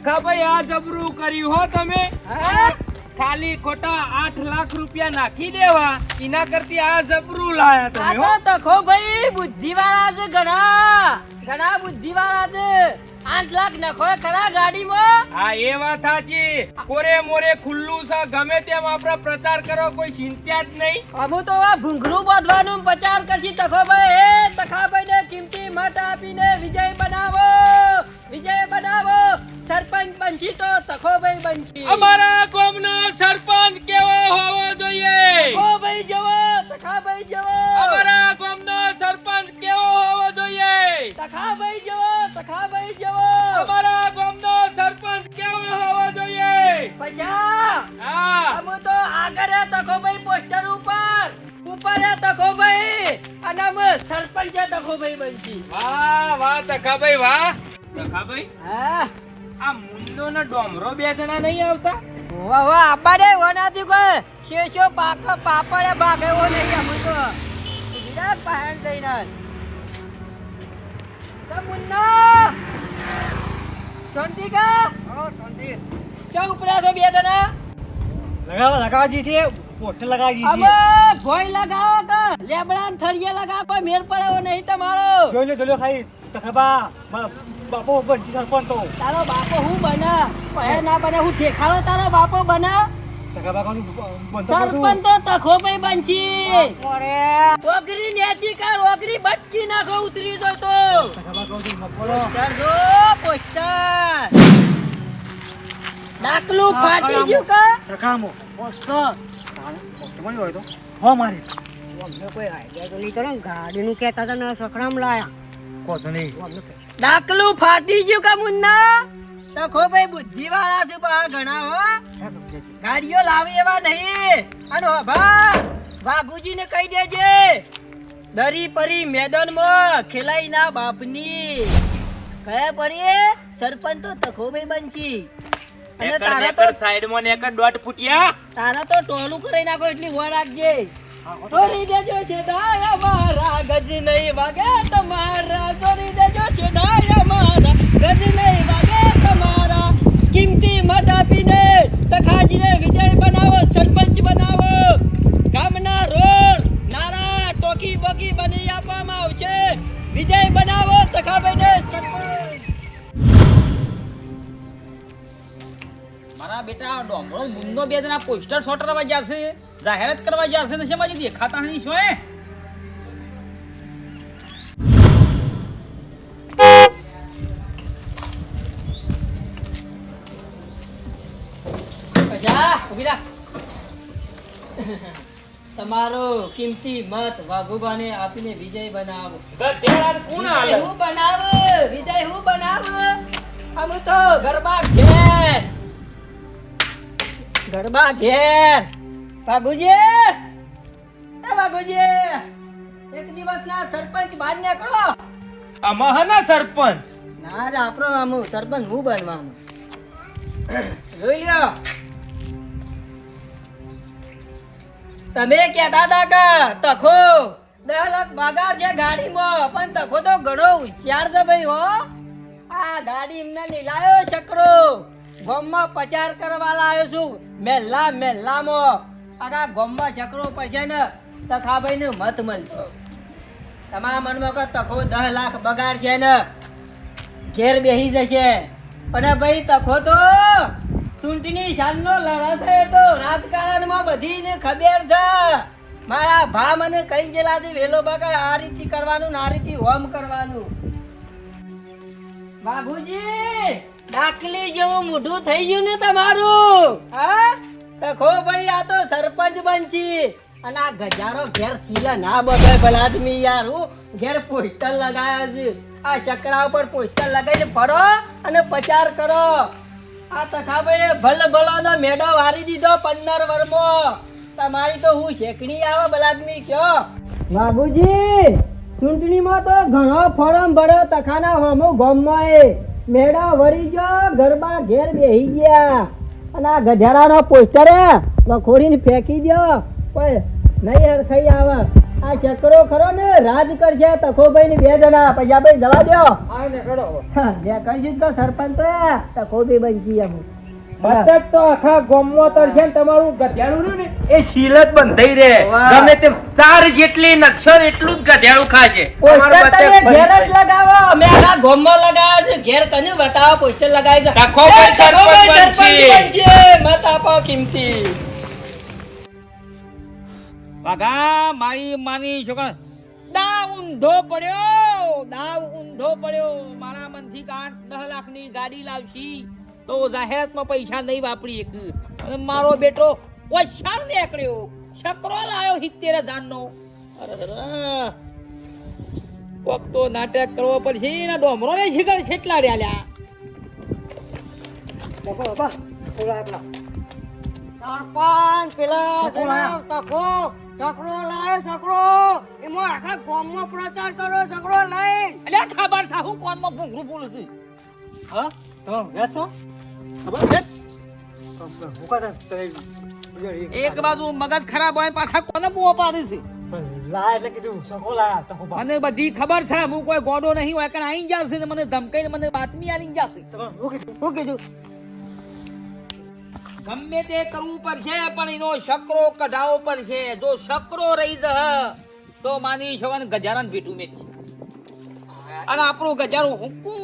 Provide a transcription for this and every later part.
તખાભાઈ આ જબરું કર્યું હો તમે. ખાલી ખોટા આઠ લાખ રૂપિયા નાખી દેવા. એના કરતી આ જબરું લાયા તમે. તો તખો ભાઈ બુદ્ધિવાળા છે ઘણા. ઘણા બુદ્ધિવાળા છે. આઠ લાખ નખો ખરા ગાડીમાં. હા એ વાત સાચી. કોરે મોરે ખુલ્લું છે ગમે તેમ આપણે પ્રચાર કરો કોઈ ચિંતા જ નહીં. અમુ તો આ ભૂંગરું બાંધવાનું પ્રચાર કરશી તખોભાઈ તખા ભાઈ ને કિંમતી મત આપીને વિજય બનાવો. તખોભાઈ બનશી. અમારા ગામનો સરપંચ કેવો હોવો જોઈએ? તખોભાઈ જેવો તખાભાઈ જેવો. અમારા ગામનો સરપંચ કેવો હોવો જોઈએ? તખાભાઈ જેવો તખાભાઈ જેવો. અમારા ગામનો સરપંચ કેવો હોવો જોઈએ? પછા હા. અમે તો આગળ તખોભાઈ પોસ્ટર ઉપર. ઉપર તખોભાઈ અને અમે સરપંચ તખોભાઈ બનશી. વાહ વાહ તખાભાઈ વાહ. તખાભાઈ હા. આ મુન્નો ને ડોમરો બે જણા નહીં આવતા? વાહ વાહ આબાડે વનાથી કોઈ શેશો પાક પાપડે ભાગ એવો નહીં આમ તો વિરાટ પહેણ દઈને તો મુન્નો! શાંતિ કા ચા ઉપડ્યા છો બે જણા? લગાવ લગાવજી છે પોસ્ટર લગાવજી અબે ભોય લગાવો કે લેબડા થળિયા લગાવ કોઈ મેળ પડે નહીં તમારો. જોઈ લો જોઈ લો ખાઈ તખબા બાપો બંજી સરપંચ તો તારો બાપો હું બના? પહેર ના બને હું દેખાડો તારો બાપો બના? સરપંચ તો તખો ભાઈ બનશી. ઓગરી નેચી કા ઓગરી બટકી નાખો ઉતરી જો તો. પોસ્ટર ડાકલું ફાટી ગયું કા? સખામો પોસ્ટર. મળી હોય તો. હો મારી. અમને કોઈ આઈડિયા તો નહીં કરો ગાડીનું કહેતા હતા ને લાયા. કોતો નહીં. ડાકલું ફાટી ગયું કા મુન્ના? તખો ભાઈ બુદ્ધિ વાળા છે બા ઘણા હો. ગાડીઓ લાવી એવા નહીં. અને ભા વાઘુજીને કહી દેજે દરી પરી મેદાનમાં ખેલાઈ ના બાપની. કયા પડીએ સરપંચ તો તખો ભાઈ બનશી. અને તારા તો સાઈડમાં ને એક દોટ ફૂટિયા. તારા તો ટોલું કરી નાખો એટલી વાર રાખજે. છોડી દેજો છે ડાયા મારા ગજ નહીં વાગે તમારા છોડી દેજો છે ડાયા મારા ગજ નહીં વાગે તમારા કિંમતી મત આપીને તખાજીને વિજય બનાવો સરપંચ બનાવો. ગામના રોડ નારા ટોકી બોકી બની આપવામાં આવશે. વિજય બનાવો સરપંચ મારા બેટા ડોમરો મુન્નો બે જણા પોસ્ટર સોટરવા જશે જાહેરાત કરવા જશે ને શેમાં જે દેખાતા નહીં શું પછા ઊભી રાખ. તમારો કિંમતી મત વાઘુબાને આપીને વિજય બનાવો. ગધેડા કોણ વિજય હું બનાવ? વિજય હું બનાવ? અમે તો ગરબા ઘેર. ગરબા ઘેર. વાઘુજી એ વાઘુજી એક દિવસ ના સરપંચ બહાર કરો અમાહના સરપંચ? ના જ આપણો આમ સરપંચ હું બનવાનું. જોઈ લ્યો. તમે કહેતા હતા કે, તખો. દસ લાખ પગાર છે ગાડીમાં, પણ તખો તો ઘણો હોશિયાર છે ભાઈ હો. આ ગાડી એમને લીલાયો શકરો ગોમમાં પ્રચાર કરવા લાવ્યો છું. મેલ્લા, મેલ્લામાં. આખા ગોમમાં શકરો પડશે ને તખાભાઈ ને મત મળશો. તમારા મનમાં કે તખો દસ લાખ બગાડ છે ને. ઘેર બેસી જશે. અને ભાઈ, તખો તો ચૂંટણી શાનનો લડત છે તો રાજકારણમાં બધીને ખબર છે. મારા ભા મને કઈ જેલાથી વેલો બગા, આ રીતિ કરવાનું ને રીતિ હોમ કરવાનું. બાબુજી ડાકલી જેવું મોઢું થઈ ગયું ને તમારું? હા? તખો ભાઈ, આ તો સરપંચ બનશી. અને આ ગજારો ઘેર સીલા ના બગાય ભલા આદમી યાર, હું. ઘેર પોસ્ટર લગાવ્યા છે. આ શકરા ઉપર પોસ્ટર લગાવીને ફરો અને પ્રચાર કરો. આ તખાભાઈ ભલ ભલો મેડો વારી દીધો પંદર વરમો. તમારી તો હું શેકણી આવે બલાદમી, કયો? બાબુજી, ચૂંટણીમાં તો ઘણો ફોરમ ભર્યો તખાના હોમો ગોમમાં એ. મેળા વળી ગયો, ગરબા ઘેર બેહી ગયા. અને આ ગધેડાનો પોસ્ટર હે ફેંકી દો કોઈ નહીં હરખાઈ આવે. આ ચક્રો ખરો ને રાજ કરશે તખોભાઈ ની બે જણા. પૈસાભાઈ જવા દો આ ને કરો. જે કહીશું તો સરપંચ તખોભાઈ બનશી હું. બતક તો આખા ગામમાં તરશે ને તમારું ગધેડું ને એ શીલ બંધાઈ રહે. ગમે તેમ ચાર જેટલી નક્ષર એટલું જ ગધેડું ખાશે ઘેર જ લગાવો. અમે આખા ગોમમાં લગાવ્યા છે. ઘેર કને બતાવો પોસ્ટર લગાવી છે. સરપંચ. મત આપો કિંમતી. વાઘા મારી માની છોકરા દાવ ઊંધો પડ્યો દાવ ઊંધો પડ્યો. મારા મનથી આઠ દસ લાખની ગાડી લાવશી તો જાહેરાતમાં પૈસા નહીં વાપરી એક. અને મારો બેટો વૈશાળ નીકળ્યો. છકરો લાવ્યો સિત્તેર હજારનો. કોક તો નાટક કરવો પડશે એના ડોમરો ને શિખર છેટલા રહ્યા તકો સરપંચ પેલા છકડો છકડો લાયો છકડો. એમાં આખા ગામમાં પ્રચાર કરો છકડો લઈ અલ્યા ખબર છે હું કોનમાં ભૂંગળું બોલું છું? હા? તો વ્યાજ છો? ખબર? છે એક બાજુ મગજ ખરાબ હોય પાછા કોને બુઓ પાડી છે? લા એટલે કીધું સકો લા મને બધી ખબર છે હું કોઈ ગોડો નહીં હોય કારણ આઈ જશે ને મને ધમકાઈને મને બાતમી આલી જશે હું કીધું? હું કીધું? ગમે તે કરવું પડશે પણ એનો શકરો કઢાવો પડશે. જો શકરો રહી જશે તો માની છોકરાને ગજારાને ભેટું મેં છે. અને આપણું ગજારું હુકું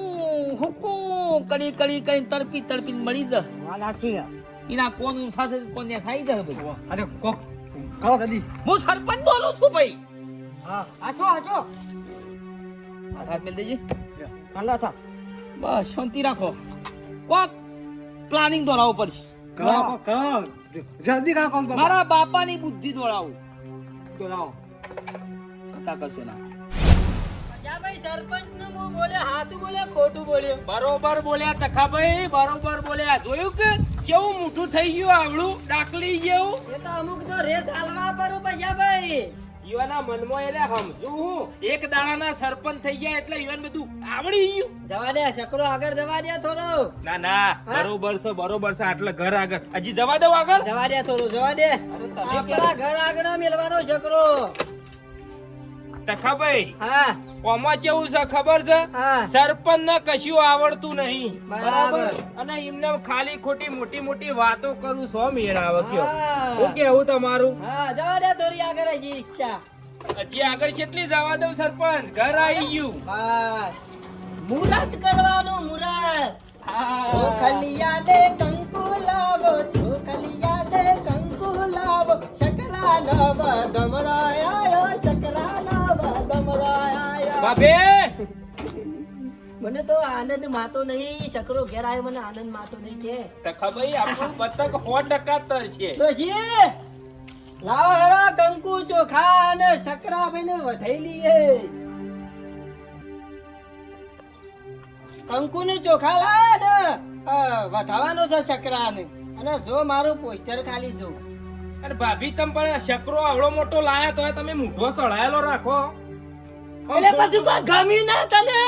હુકું કરી કરી કરી તડપી તડપી મળી જશે એના કોણ સાથે કોણ ને થાય જશે ભાઈ? અરે કોક કહો દાદી. હું સરપંચ બોલું છું ભાઈ. હા. આચો આચો હાથ હાથ મેલ દેજે. ઠંડા થા. બસ શાંતિ રાખો. કોક પ્લાનિંગ દોરાવો પડશે. કરો કરો જલ્દી મારા બાપાની બુદ્ધિ દોડાવો. દોડાવો. લાવો કરશો ના. ભાઈ સરપંચનું હું બોલે હાથું બોલે ખોટું બોલે બરોબર બોલ્યા તખાભાઈ બરોબર બોલ્યા. જોયું કે કેવું મોટું થઈ ગયું આવડું ડાકલી ગયું એ તો અમુક તો રેસ હાલવા પર ભાઈ. યુવાના મનમાં એને સમજુ હું. એક દાડાના સરપંચ થઈ ગયા એટલે યુવાન બધું આવડી ગયું. જવા દે છકરો આગળ જવા દે થોડો. ના ના બરોબર છે બરોબર છે આટલે ઘર આગળ. હજી જવા દઉં આગળ? જવા દે થોડું જવા દે. આપણા ઘર આગળ મેલવાનો છકડો. તખાભાઈ હા. ઓમાં કેવું છે ખબર છે? સરપંચ ને કશું આવડતું નહીં. બરાબર. અને એમને ખાલી ખોટી મોટી મોટી વાતો કરું સો મેળ આવે કયો. હા. હું કેવું તમારું? હા જવા દે દોરી આગળ હજી ઈચ્છા. હજી આગળ કેટલી જવા દઉં સરપંચ? ઘર આવી ગયું. મુરત કરવાનું મુરત. ખલિયા દે કંકુ લાવો ખલિયા દે કંકુ લાવો શકરા લાવો ગમરાયો મને તો આનંદ માતો નહીં. શકરો ઘેર આવ્યો મને આનંદ માતો નહીં કે. તખાભાઈ આપણું બતક સો ટકા તર છે. લાવો હેરો કંકુ ચોખા અને શકરા ભાઈને વધાઈ લઈએ. કંકુ ને ચોખા લાવે વધાવાનો છે શકરા ને અને જો મારું પોસ્ટર ખાલી જો. અને ભાભી તમે પણ શકરો આવડો મોટો લાયા તો તમે મૂઠો ચડાયેલો રાખો. એટલે પછી કોઈ ગમી ના તને?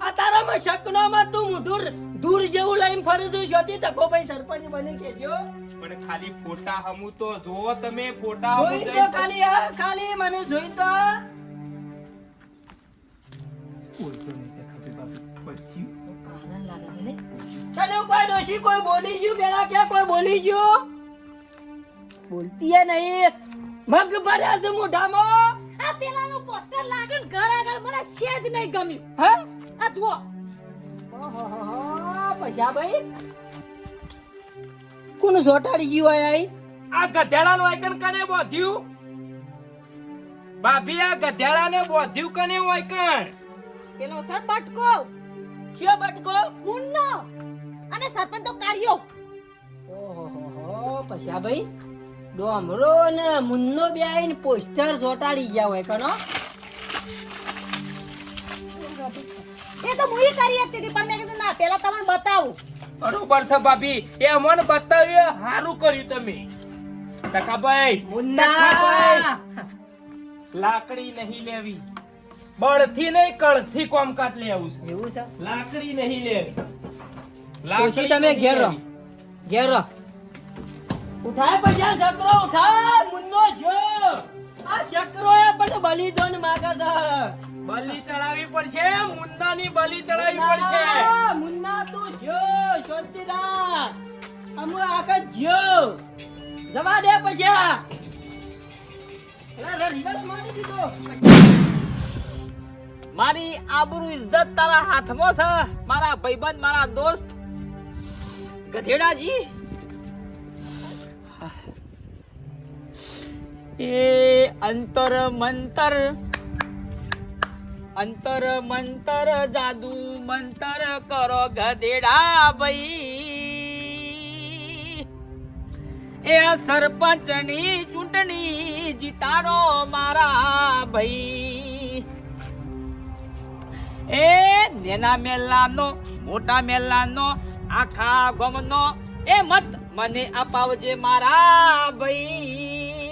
આ તારામાં શકનામાં તું મૂઠું દૂર જેવું લઈને ફરી છું જ્યોતિ તકો ભાઈ સરપંચ બની કેજો. પણ ખાલી ફોટા હમુ તો જો તમે ફોટા જોઈ તો ખાલી આ ખાલી મને જોઈ તો. આનંદ લાગે ને તને કોઈ ડોશી કોઈ બોલી ગયું? પેલા કે કોઈ બોલી ગયું? બોલતી એ નહીં. મગ ભરે છે મોઢામાં. આ પેલાનું પોસ્ટર લાગે ને ઘર આગળ મને સેજ નહીં ગમ્યું. હે? આ જુઓ. પૈસા ભાઈ. કોનું સોટાડી ગયું હોય આઈ? આ ગધેડાનું આઈકન કને બોધ્યું? ભાભી આ ગધેડાને બોધ્યું કને આઈકન પેલો સર બટકો કયો બટકો ગુંડો અને સરપંચ તો કાઢ્યો પછી પૈસા ભાઈ. ડોમરો ને મુન્નો બે આવીને પોસ્ટર ચોટાડી ગયા હોય કનો. એ તો મુઈ કરી હતી પણ મેં કીધું ના પેલા તમને બતાવું. બરોબર છે ભાભી. એ મને બતાવ્યું સારું કર્યું તમે. ટકાભાઈ મુન્ના! લાકડી નહીં લેવી. બળથી નહીં કળથી કોમકાજ લેવું છે. એવું છે? લાકડી નહીં લેવી. લાકડી તમે ઘેર રહો. ઘેર રહો. ઉઠાય પૈસા છોકરો ઉઠાય મુન્નો છો. બલી ને માગા છે. બલી ચડાવી પડશે મુન્નાની બલી ચડાવી પડશે. મુન્ના, મુન્ના તું જો શાંતિ રાખ અમુ આખા જો જવા દે મારી મારી આબરૂ ઇજ્જત તારા હાથમાં છે મારા ભાઈબંધ મારા દોસ્ત ગધેડાજી. એ અંતર મંતર. અંતર મંતર જાદુ મંતર કરો ગધેડા ભાઈ. એ સરપંચની ચૂંટણી જીતાડો મારા ભાઈ. એ નેના મેલાનો, મોટા મેલાનો, આખા ગમનો, એ મત મને અપાવજે મારા ભાઈ.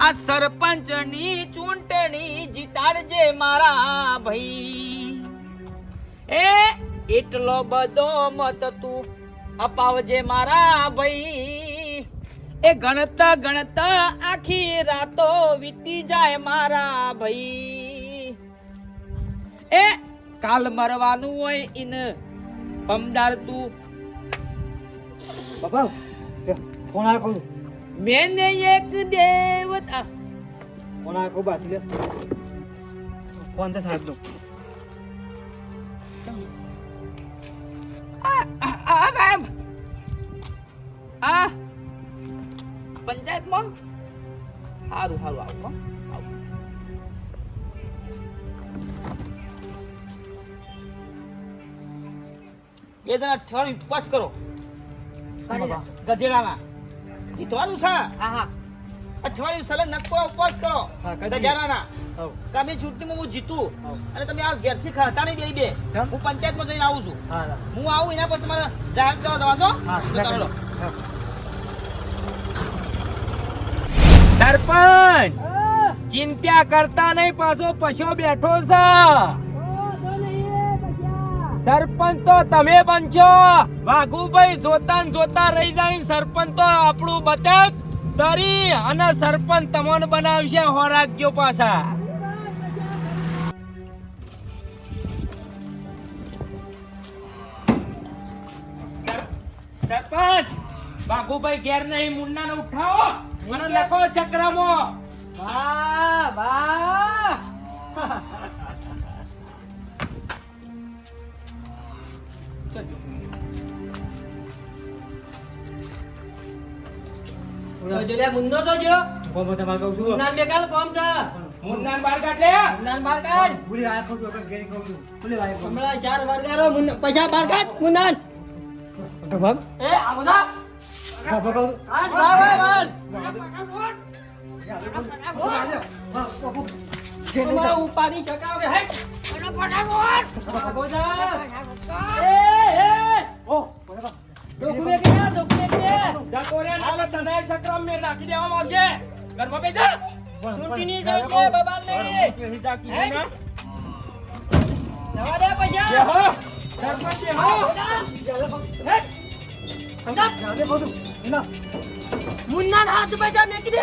આ સરપંચની ચૂંટણી જીતાડજે મારા ભાઈ. એ, એટલો બધો મત તું અપાવજે મારા ભાઈ. એ ગણતા ગણતા આખી રાતો વીતી જાય મારા ભાઈ. એ, કાલ મરવાનું હોય ઇન પમદાર તું. બાબા ફોન આ કરું મેને એક દેવતા કોણ આ કો બાકી લે કોણ તો સાહેબ નો આ સાહેબ આ પંચાયતમાં સારું સારું આવું આવું બે જણા અઠવાડિયું ઉપવાસ કરો ગધેડાના જીતવાનું છે? હા હા. અઠવાડિયું સલે નક્કો ઉપવાસ કરો. ગધેડાના તમે છૂટતીમાં હું જીતું. અને તમે આ ઘેરથી ખાતા નહીં બે. બે? હું પંચાયતમાં જઈને આવું છું. હા આવું એના પર તમારે જાહેર કરવા દવા છો તો કરો. સરપંચ! ચિંતા કરતા નહીં પાછો પછો બેઠો છે. સરપંચ તો તમે બનશો વાઘુભાઈ જોતા જોતા રહી જાય, સરપંચ આપણું બતક તરી અને સરપંચ તમને બનાવશે હોરાગ્યો પાછા. સરપંચ બાબુભાઈ ઘેર નહીં મુન્ના ને ઉઠાવો. મને લખો ચક્રમાં. મુન્નો તો જો ફોન તમારે કહું છું મુન્નાન બેકાલ કોમ છે. મુન્ના ને કાઢ લે. મુન્નાન બાર કાઢ. ભૂલી આયા કહું છું ઘેરી કહું છું ભૂલી આયા કહું ચાર વર્ગારો મુન્ના પૈસા બાર કાઢ મુન્નાન. એ કહું ઉપાડી શકાવે હે? ડોક્યુમેન્ટ કે ડોક્યુમેન્ટ કે જતો નાલે તને ચક્રમ ને નાખી દેવામાં આવશે. ઘરમાં બેજા ચૂંટણી છે બબાલ નહીં. ટાકી ના. જવા દે પૈસા. બેહો સરપંચ બેહો મુન્ના હાથ પૈસા મેકી દે.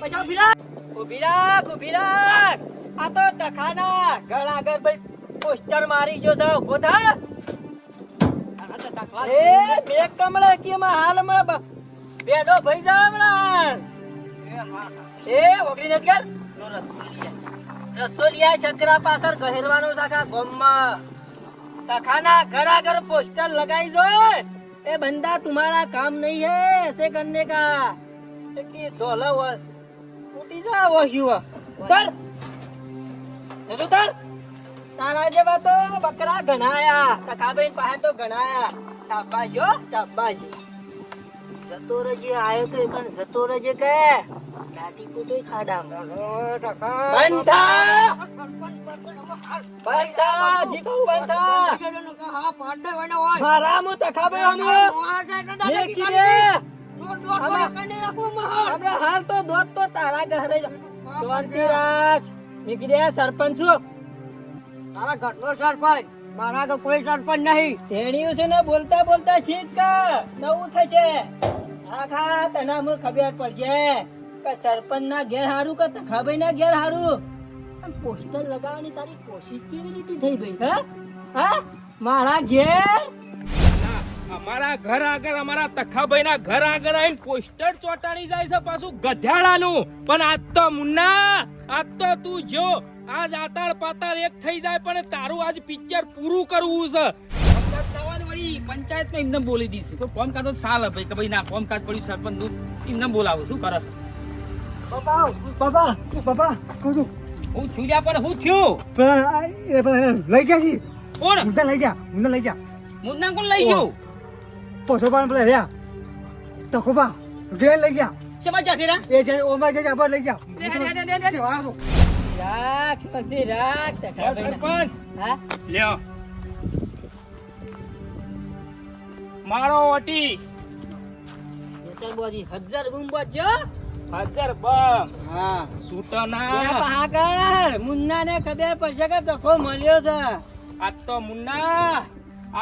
પૈસા ઊભી રાખ. ઊભી રાખ ઊભી રાખ. આ તો તખાના. ઘર આગળ ભાઈ પોસ્ટર મારી જો સા ઊભો થા. એ બે કમળે કે માં હાલમાં બેડો ભાઈ જા હમણાં. એ ઓગળી નથી કર રસોલિયા છકરા પાછળ ગહેરવાનો તાકા ગોમમાં. તખાના ઘર આગળ પોસ્ટર લગાઈ દો એ બંદા તમારા કામ નહીં હે એસે કરને કા. કે ધોલા તૂટી જા વહ્યું ઉતર. જો ઉતર. તારા જેવા તો બકરા ઘણાયા તકાબેન પાસે તો ઘણાયા શાબાશ હો શાબાશ. જતો રજે આયો તો એકન જતો રજે કે દાદી કુટો ખાડા બંધા બંધા. જીકો બંધા મારા મો તકાબે હમ હમણાં હાલ તો દોત તો તારા ઘરે. શાંતિ રાખ. મેકી દે સરપંચ છું. તારા ઘરનો સરપંચ મારા તો કોઈ સરપંચ નહીં. તેણીયું છે ને બોલતા બોલતા છીક નવું થશે. આખા તને અમે ખબર પડશે કે સરપંચ ના ઘેર હારું કે તખાભાઈ ના ઘેર હારું? પોસ્ટર લગાવવાની તારી કોશિશ કેવી રીતે થઈ ગઈ હા? હા? મારા ઘેર અમારા ઘર આગળ અમારા તખાભાઈ ના ઘર આગળ આવીને પોસ્ટર ચોટાડી જાય છે પાછું ગધેડાનું. પણ આજ તો મુન્ના આજ તો તું જો આજ આતાળ પાતાળ એક થઈ જાય પણ તારું આજ પિક્ચર પૂરું કરવું છે. પંચાયત એમને બોલી દઈશું. તો કોમ કાજ સાલ ભાઈ કે ભાઈ ના કોમ કાજ પડ્યું સરપંચનું. એમને બોલાવું શું કરે? કહું હું થયું જા પણ હું થયું? લઈ ગયા કોણ? ઊંધા લઈ ગયા ઊંધા લઈ ગયા. મુન્ના કોણ લઈ ગયું? પોસો પણ પેલા રહ્યા. તકોબા ઘેર લઈ ગયા. શેમાં જશે રા? એ ઓમાં લઈ ગયા. રાખ રાખ સરપંચ. હા? લ્યો. મારો વટી. બોજી હજાર બૂમ બોજો હજાર બમ. હા. સૂટના. પહાકર મુન્ના ને ખબર પડશે કે તકો મળ્યો છે. આ તો મુન્ના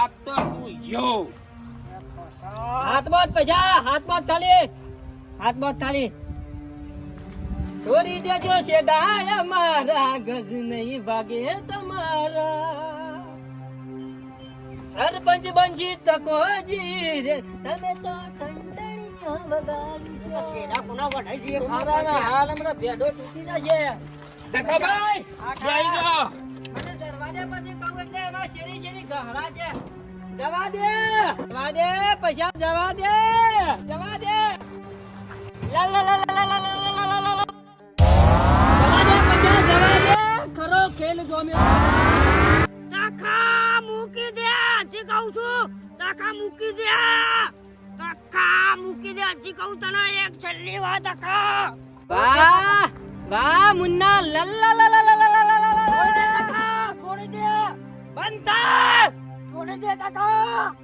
આ તો તું હાથમાં પૈસા હાથમાં થાળી હાથમાં થાળી છોરી દેજો શેડા મારા ગજ નહીં ભાગે તમારા. સરપંચ બનજી તકો જીરે તમે તો ઠંડણીઓ વગાડી શેડા કોના વઢાઈ જઈએ મારા હાલ હમણાં ભેડો તૂટી જાય દેખાભાઈ જઈ જા મને સરવાને પછી કહું એટલે એના શેરી શેરી ગહરા છે. જવા દે જવા દે પૈસા જવા દે જવા દે લા લા લા લા લા લા જવા દે પૈસા જવા દે ખરો ખેલ ગોમ્યો કાકા મૂકી દે હજી કહું છું કાકા મુન્ના લલ્લા લલ્લા છોડી દે કાકા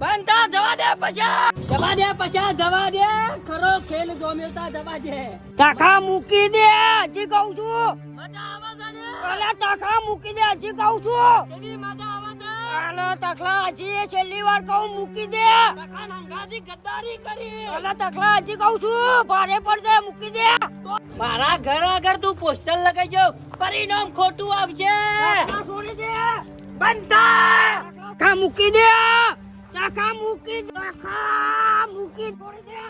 બંધા જવા દે પૈસા! જવા દે પૈસા જવા દે. ખરો ખેલ જોમ્યો જવા દે. કાકા મૂકી દે હજી કહું છું. મજા આવે છે અલે તાકા મૂકી દે હજી કહું છું. કેવી મજા આવે છે? અલે તખલા હજી છેલ્લી વાર કહું મૂકી દે. તખાન હંગાથી ગદ્દારી કરી. અલે તખલા હજી કહું છું. ભારે પડશે મૂકી દે. મારા ઘર આગળ તું પોસ્ટર લગાઈ જો પરિણામ ખોટું આવશે. બંધા છોડી દે. બંધ થા મૂકી દે તાકા મૂકી દે મૂકી છોડી દે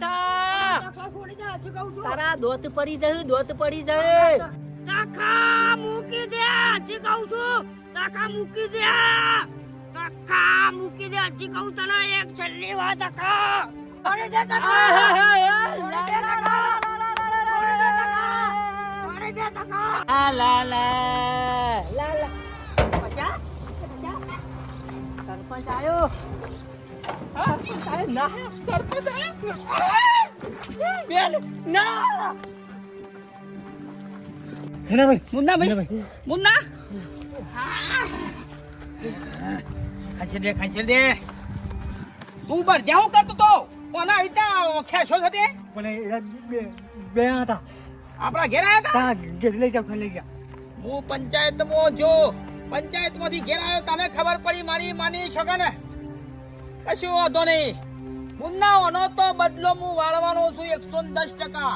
થા છોડી દે હજુ કહું છું તારા દોત પડી જશે દોત પડી જશે તાકા મૂકી દે હજી કહું છું તાકા મૂકી દે તાકા મૂકી દે હજી કહું તને એક છેલ્લી વાત તાકા છોડી દે તાકા છોડી દે લા લા સરપંચ આવ્યો. ના સરપંચ આવ્યો? ના. હેના ભાઈ છે તે પણ બે હતા. આપણા ઘેર આવ્યા હતા? ઘેર લઈ જાવ લઈ ગયા. હું જો પંચાયતમાંથી ઘેર આવ્યો તને ખબર પડી મારી માની છોકન કશું વાંધો નહીં. મુન્નાઓનો તો બદલો હું વાળવાનો છું એકસો ને દસ ટકા.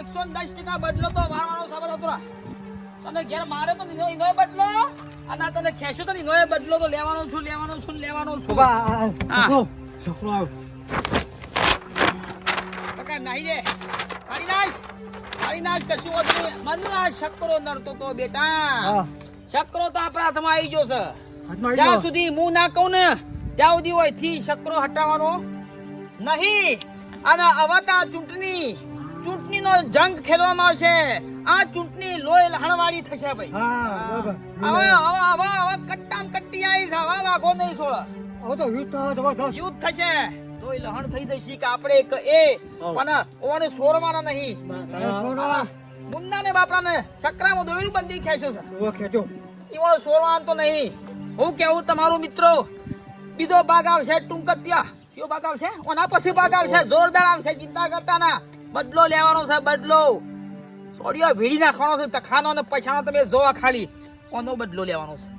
એકસો ને દસ ટકા બદલો તો વાળવાનો સાબત હતો તને ઘેર મારે તો નીનો ઇનો બદલો? અને તને ખેંચો તો નીનો બદલો તો લેવાનો છું લેવાનો છું લેવાનો છું. હા. છોકરો આવ્યો કાકા નાહી પાણી નાખ. પાણી કશું વાંધો નહીં. મને આ શક્કરો નડતો તો બેટા. શક્કરો તો આપણા હાથમાં આવી ગયો છે. જ્યાં સુધી હું ના કહું ને ત્યાં સુધી હોયથી શકરો હટાવવાનો નહીં. અને અવતા આ ચૂંટણી ચૂંટણીનો જંગ ખેલવામાં આવશે. આ ચૂંટણી લોહી લહણવાળી થશે ભાઈ. હા હવે હવે હવે હવે કટ્ટામ કટ્ટી આવી છે. હવે વાઘો નહીં છોડ. હવે તો યુદ્ધ યુદ્ધ થશે. લોહી લહણ થઈ જશે કે આપણે એક એ. પણ ઓને સોરવાના નહીં. મુન્ના ને બાપરાને સકરામાં દોયડું બંધી ખેંચ્યો છે. ઓ ઈવાળો સોરવાનો તો નહીં. હું કેવું તમારું મિત્રો, બીજો ભાગ આવશે ટૂંકત્યા. કયો ભાગ આવશે? ઓના પછી ભાગ આવશે. જોરદાર આવશે, ચિંતા કરતા ના. બદલો લેવાનો છે, બદલો. સોડિયો ભીડી નાખવાનો છે, તખાનો ને પછાનો તમે જોવા ખાલી. ઓનો બદલો લેવાનો છે.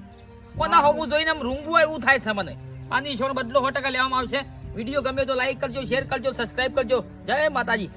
ઓના હોવું જોઈને આમ રૂંગવું એવું થાય છે મને. આની ઈશ્વરનો બદલો સો લેવામાં આવશે. વીડિયો ગમે તો લાઈક કરજો શેર કરજો સબસ્ક્રાઇબ કરજો. જય માતાજી.